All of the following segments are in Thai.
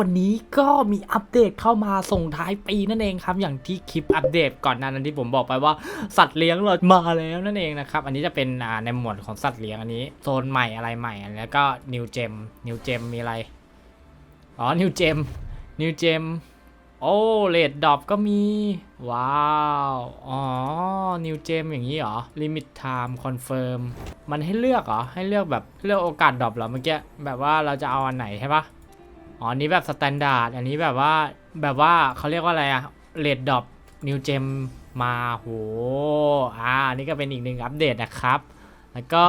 วันนี้ก็มีอัปเดตเข้ามาส่งท้ายปีนั่นเองครับ อย่างที่คลิปอัปเดตก่อนหน้านั้นที่ผมบอกไปว่าสัตว์เลี้ยงเรามาแล้วนั่นเองนะครับ อันนี้จะเป็นในหมวดของสัตว์เลี้ยงอันนี้โซนใหม่อะไรใหม่แล้วก็นิวเจมนิวเจมมีอะไร อ๋อนิวเจมนิวเจมโอ้เลดดอปก็มี ว้าว อ๋อนิวเจมอย่างนี้เหรอลิมิตไทม์คอนเฟิร์มมันให้เลือกเหรอ ให้เลือกแบบเลือกโอกาสดรอปเหรอเมื่อกี้แบบว่าเราจะเอาอันไหนใช่ปะ อ๋ออันนี้แบบสแตนดาร์ด อันนี้แบบว่าแบบว่าเขาเรียกว่าอะไรอะเลดดอปนิวเจมมาโหอ่าอันนี้ก็เป็นอีกหนึ่งอัปเดตนะครับ แล้วก็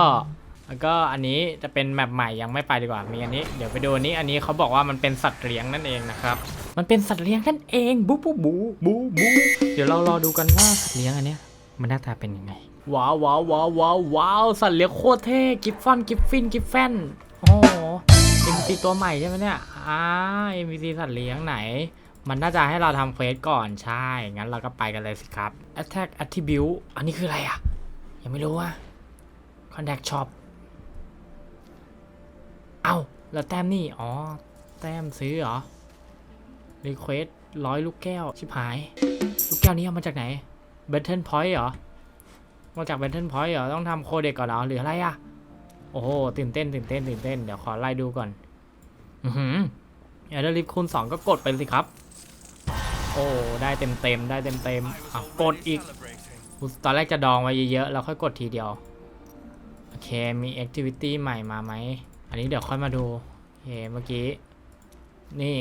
แล้วก็อันนี้จะเป็นแมปใหม่ยังไม่ไปดีกว่า มีอันนี้ เดี๋ยวไปดูอันนี้ อันนี้เขาบอกว่ามันเป็นสัตว์เลี้ยงนั่นเองนะครับ มันเป็นสัตว์เลี้ยงนั่นเองบูบูบูบูบูเดี๋ยวเรารอดูกันว่าสัตว์เลี้ยงอันเนี้ยมันหน้าตาเป็นยังไง ว้าวว้าวว้าวว้าวว้าวสัตว์เลี้ยงโคตรเท่กิฟฟอนกิฟฟินกิฟแฟนโอ้ c ตัวใหม่ใช่ไหมเนี่ยอ่า NPC สัตว์เลี้ยงไหน มันน่าจะให้เราทำเควสก่อนใช่ งั้นเราก็ไปกันเลยสิครับ Attack Attribute อันนี้คืออะไรอะ ยังไม่รู้อะ Contact Shop เอ้าแล้วแต้มนี่ อ๋อ แต้มซื้อเหรอ Request ร้อยลูกแก้ว ชิบหาย ลูกแก้วนี้เอามาจากไหน Battle Point เหรอ มาจาก Battle Point เหรอ ต้องทำโคเด็กก่อนเหรอ หรืออะไรอะ โอ้โห ตื่นเต้น ตื่นเต้น ตื่นเต้น เดี๋ยวขอไล่ดูก่อน อือหืออยากได้ลิฟคูณสองก็กดไปสิครับ โอ้ ได้เต็มเต็มได้เต็มเต็มอะกดอีก ตอนแรกจะดองไว้เยอะๆ แล้วค่อยกดทีเดียว โอเค มี activity ใหม่มาไหม อันนี้เดี๋ยวค่อยมาดูโอเคเมื่อกี้ นี่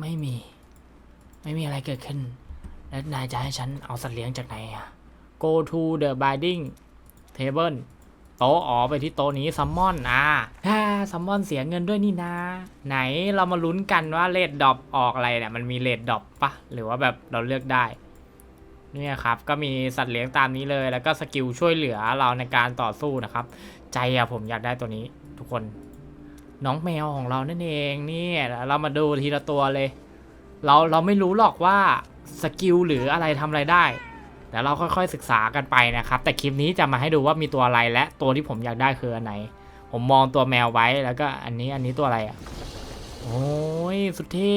ไม่มี ไม่มีอะไรเกิดขึ้น แล้วนายจะให้ฉันเอาสัตว์เลี้ยงจากไหนอะ go to the binding table โต๊ะอ๋อไปที่โต๊ะนี้ซัมมอนอ่า ซัมมอนเสียเงินด้วยนี่นะ ไหนเรามาลุ้นกันว่าเลดดอปออกอะไรเนี่ยมันมีเลดดอปปะหรือว่าแบบเราเลือกได้เนี่ยครับก็มีสัตว์เลี้ยงตามนี้เลยแล้วก็สกิลช่วยเหลือเราในการต่อสู้นะครับ ใจอะผมอยากได้ตัวนี้ทุกคน น้องแมวของเรานั่นเองนี่เรามาดูทีละตัวเลย เราเราไม่รู้หรอกว่าสกิลหรืออะไรทำอะไรได้เดี๋ยวเราค่อยๆศึกษากันไปนะครับ แต่คลิปนี้จะมาให้ดูว่ามีตัวอะไรและตัวที่ผมอยากได้คืออันไหน ผมมองตัวแมวไว้แล้วก็อันนี้อันนี้ตัวอะไรอะโอ้ยสุดเท่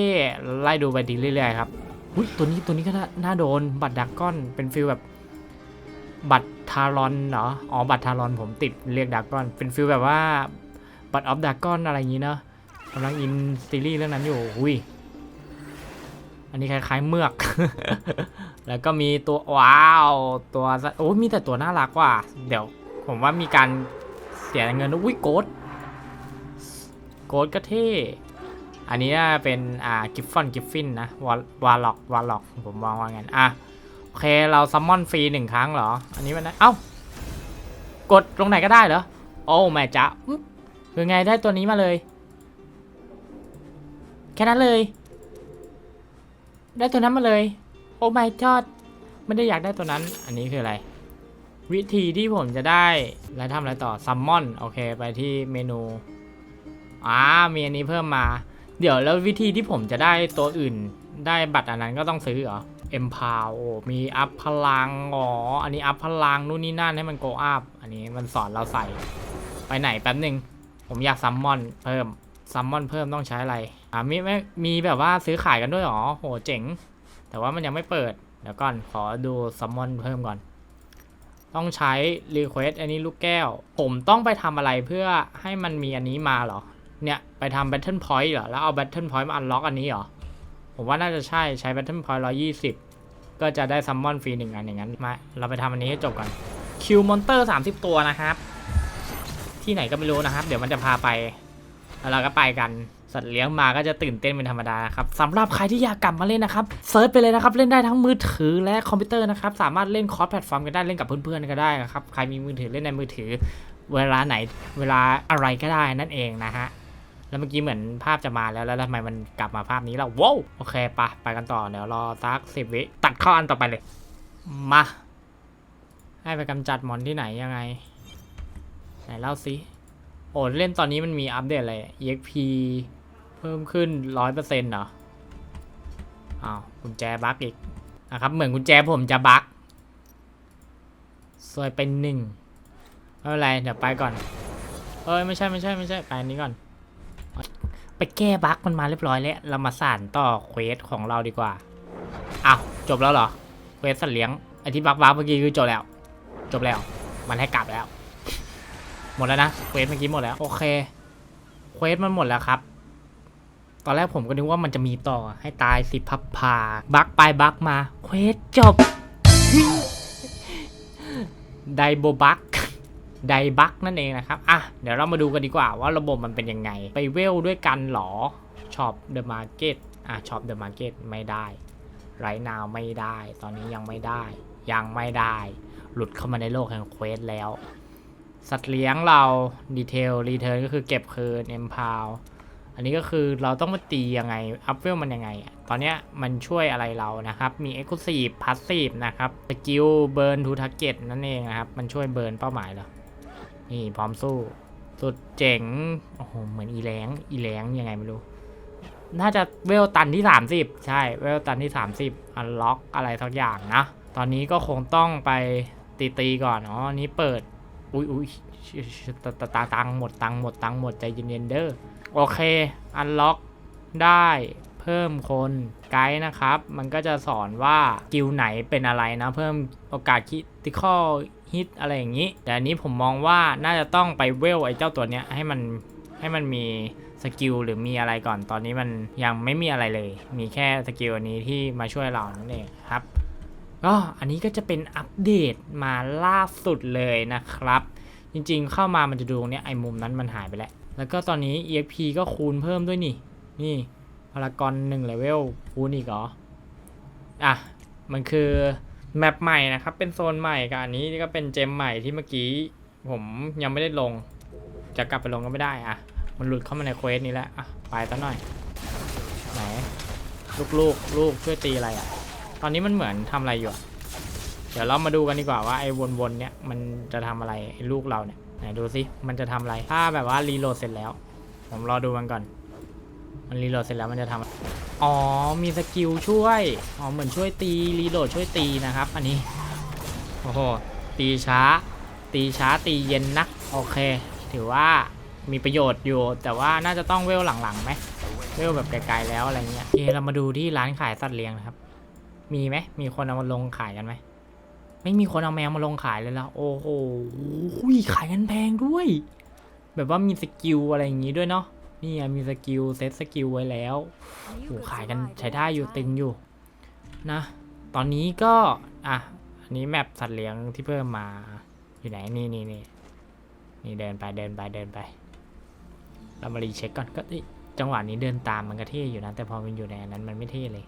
ไล่ดูไปดีเรื่อยๆครับอุ้ยตัวนี้ตัวนี้ก็น่าโดนบัตรดักก้อนเป็นฟิลแบบ บัตรทารอนเหรออ๋อบัตรทารอนผมติดเรียกดักก้อน เป็นฟิลแบบว่าบัตรออฟดักก้อนอะไรอย่างนี้เนอะกำลังอินซีรีส์เรื่องนั้นอยู่อุ้ยอันนี้คล้ายๆเมือก แล้วก็มีตัวว้าว ตัวโอ้ยมีแต่ตัวน่ารักว่ะ เดี๋ยว ผมว่ามีการ เสียเงินอุ้ยโกดโกดก็เท่อันนี้เป็นอ่ากิฟฟอนกิฟฟินนะวอลวาล็อกวาล็อกผมมองว่างั้นอะโอเคเราซัมมอนฟรีหนึ่งครั้งเหรอ อันนี้มันนะเอ้ากดตรงไหนก็ได้เหรอโอ้แม่จ๊ะคือไงได้ตัวนี้มาเลย แค่นั้นเลย ได้ตัวนั้นมาเลย โอ้ my god ไม่ได้อยากได้ตัวนั้น อันนี้คืออะไร วิธีที่ผมจะได้แล้วทำอะไรต่อซัมมอนโอเคไปที่เมนูอ่ามีอันนี้เพิ่มมา เดี๋ยวแล้ววิธีที่ผมจะได้ตัวอื่น ได้บัตรอันนั้นก็ต้องซื้อเหรอ Empower โอ้มีอัพพลังอ๋ออันนี้อัพพลังนู่นนี่นั่นให้มันโกอัพอันนี้มันสอนเราใส่ไปไหนแป๊บหนึ่งผมอยากซัมมอนเพิ่มซัมมอนเพิ่มต้องใช้อะไรอ่ามีไม่มีแบบว่าซื้อขายกันด้วยหรอโหเจ๋ง แต่ว่ามันยังไม่เปิดเดี๋ยวก่อนขอดูซัมมอนเพิ่มก่อน ต้องใช้ Request อันนี้ลูกแก้ว ผมต้องไปทำอะไรเพื่อให้มันมีอันนี้มาเหรอ เนี่ยไปทำ Battle Point เหรอ แล้วเอา Battle Point มาอันล็อกอันนี้เหรอ ผมว่าน่าจะใช่ใช้ Battle Point 120 ก็จะได้ซัมมอนฟรีหนึ่งอันอย่างนั้นมาเราไปทำอันนี้ให้จบก่อนคิวมอนเตอร์ 30 ตัวนะครับ ที่ไหนก็ไม่รู้นะครับ เดี๋ยวมันจะพาไป แล้วเราก็ไปกัน สัตว์เลี้ยงมาก็จะตื่นเต้นเป็นธรรมดาครับสำหรับใครที่อยากกลับมาเล่นนะครับเซิร์ชไปเลยนะครับเล่นได้ทั้งมือถือและคอมพิวเตอร์นะครับสามารถเล่นคอร์สแพลตฟอร์มกันได้เล่นกับเพื่อนๆก็ได้ครับใครมีมือถือเล่นในมือถือ เวลาไหนเวลาอะไรก็ได้นั่นเองนะฮะแล้วเมื่อกี้เหมือนภาพจะมาแล้วแล้วทำไมมันกลับมาภาพนี้แล้วว้าวโอเคไปไปกันต่อเดี๋ยวรอสักสิบวิตัดเข้าอันต่อไปเลยมาให้ไปกำจัดมอนที่ไหนยังไงไหนเล่าสิโอ้เล่นตอนนี้มันมีอัปเดตอะไร EXP เพิ่มขึ้นร้อยเปอร์เซ็นต์เหรออ้าวกุญแจบั๊กอีกนะครับ เหมือนกุญแจผมจะบั๊กซวยเป็นหนึ่งไม่เป็นไรเดี๋ยวไปก่อน เอ้ยไม่ใช่ไม่ใช่ไม่ใช่ไปอันนี้ก่อน ไปแก้บั๊กมันมาเรียบร้อยแล้ว เรามาสานต่อเควสของเราดีกว่าอ้าวจบแล้วเหรอเควสสัตว์เลี้ยงไอที่บั๊กบั๊กเมื่อกี้คือจบแล้ว จบแล้ว มันให้กลับแล้ว หมดแล้วนะเควสเมื่อกี้หมดแล้วโอเคเควสมันหมดแล้วครับ อนแรกผมก็นึกว่ามันจะมีต่อให้ตายสิพับพาบักไปบักมาเควสจบไดโบบักไดบักนั่นเองนะครับ อะ เดี๋ยวเรามาดูกันดีกว่าว่าระบบมันเป็นยังไง ไปเวลด้วยกันหรอช็อปเดอะมาร์เก็ตอะช็อปเดอะมาร์เก็ตไม่ได้ไรนาวไม่ได้ ตอนนี้ยังไม่ได้ ยังไม่ได้ หลุดเข้ามาในโลกแห่งเควสแล้ว สัตว์เลี้ยงเราดีเทลรีเทิร์นก็คือเก็บคืนเอ็มพาว อันนี้ก็คือเราต้องมาตียังไง อัพเวลมันยังไง ตอนนี้มันช่วยอะไรเรานะครับ มี Exclusive Passive นะครับสกิลเบิร์นทูทาร์เก็ตนั่นเองนะครับ มันช่วยเบิร์นเป้าหมายเรานี่พร้อมสู้ สุดเจ๋ง โอ้โห เหมือนอีแรงอีแรงยังไงไม่รู้ น่าจะเวลตันที่ 30 ใช่ เวลตันที่ 30อันล็อกอะไรสักอย่างนะ ตอนนี้ก็คงต้องไปตีตีๆก่อน อ๋อ นี้เปิด อุ้ยอุ้ยตาตังหมดตังหมดตังหมดใจเย็นๆเด้อ โอเค อันล็อกได้เพิ่มคนไกด์นะครับ มันก็จะสอนว่ากิลไหนเป็นอะไรนะ เพิ่มโอกาสคิติคอลฮิตอะไรอย่างนี้ แต่อันนี้ผมมองว่าน่าจะต้องไปเวลไอ้เจ้าตัวเนี้ยให้มันให้มันมีสกิลหรือมีอะไรก่อนตอนนี้มันยังไม่มีอะไรเลย มีแค่สกิลอันนี้ที่มาช่วยเรานั่นเองครับก็อันนี้ก็จะเป็นอัปเดตมาล่าสุดเลยนะครับ จริงๆเข้ามามันจะดูตรงนี้ไอ้มุมนั้นมันหายไปแล้ว แล้วก็ตอนนี้ EXP ก็คูณเพิ่มด้วยนี่ นี่พารากอนหนึ่งเลเวลคูณอีกเหรอ อะ มันคือแมปใหม่นะครับ เป็นโซนใหม่กับอันนี้ก็เป็นเจมใหม่ที่เมื่อกี้ ผมยังไม่ได้ลง จะกลับไปลงก็ไม่ได้อะ มันหลุดเข้ามาในเควสนี้แล้วอะไปซะหน่อย ไหน ลูกลูกลูกช่วยตีอะไรอะ ตอนนี้มันเหมือนทำอะไรอยู่ เดี๋ยวเรามาดูกันดีกว่าว่าไอ้วนๆเนี้ยมันจะทำอะไรไอ้ลูกเราเนี่ย ไหนดูสิมันจะทำอะไร ถ้าแบบว่ารีโหลดเสร็จแล้ว ผมรอดูมันก่อน มันรีโหลดเสร็จแล้วมันจะทำอ๋อ มีสกิลช่วย อ๋อ เหมือนช่วยตีรีโหลดช่วยตีนะครับ อันนี้ โอ้โห ตีช้า ตีช้าตีเย็นนะ โอเค ถือว่ามีประโยชน์อยู่ แต่ว่าน่าจะต้องเวลหลังๆไหมเวลแบบไกลๆแล้วอะไรเงี้ยโอเคเรามาดูที่ร้านขายสัตว์เลี้ยงนะครับ มีไหมมีคนเอามาลงขายกันไหม ไม่มีคนเอาแมวมาลงขายเลยละโอ้โหอุ้ยขายกันแพงด้วย แบบว่ามีสกิลอะไรอย่างงี้ด้วยเนาะนี่มีสกิลเซตสกิลไว้แล้วโอ้ขายกันใช้ได้อยู่ตึงอยู่นะ ตอนนี้ก็อะอันนี้แมปสัตว์เลี้ยงที่เพิ่มมาอยู่ไหนนี่นี่นี่นี่เดินไปเดินไปเดินไป เรามารีเช็คก่อนก็จังหวะนี้เดินตามมันก็เท่อยู่นะ แต่พอมันอยู่ในนนั้นมันไม่เท่เลย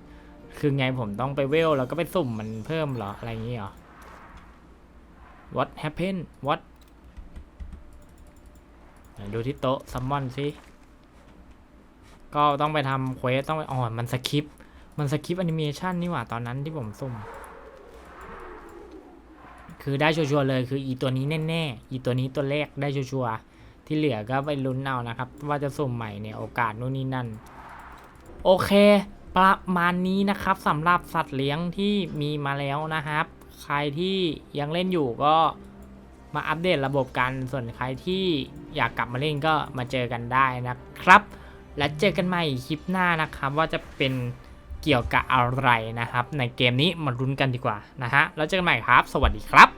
คือไงผมต้องไปเวลแล้วก็ไปสุ่มมันเพิ่มเหรออะไรอย่างงี้เหรอ What happened What ดูที่โต๊ะซัมมอนสิก็ต้องไปทำเควสต้องไปอ๋อมันสคริปมันสคริปแอนิเมชันนี่หว่าตอนนั้นที่ผมสุ่ม คือได้ชัวร์เลยคืออีตัวนี้แน่ๆ อีตัวนี้ตัวแรกได้ชัวร์ที่เหลือก็ไปลุ้นเอานะครับ ว่าจะสุ่มใหม่เนี่ยโอกาสนู่นนี่นั่น โอเค ประมาณนี้นะครับสำหรับสัตว์เลี้ยงที่มีมาแล้วนะครับ ใครที่ยังเล่นอยู่ก็มาอัปเดตระบบกันส่วนใครที่อยากกลับมาเล่นก็มาเจอกันได้นะครับ และเจอกันใหม่คลิปหน้านะครับ ว่าจะเป็นเกี่ยวกับอะไรนะครับ ในเกมนี้มาลุ้นกันดีกว่านะฮะแล้วเจอกันใหม่ครับ สวัสดีครับ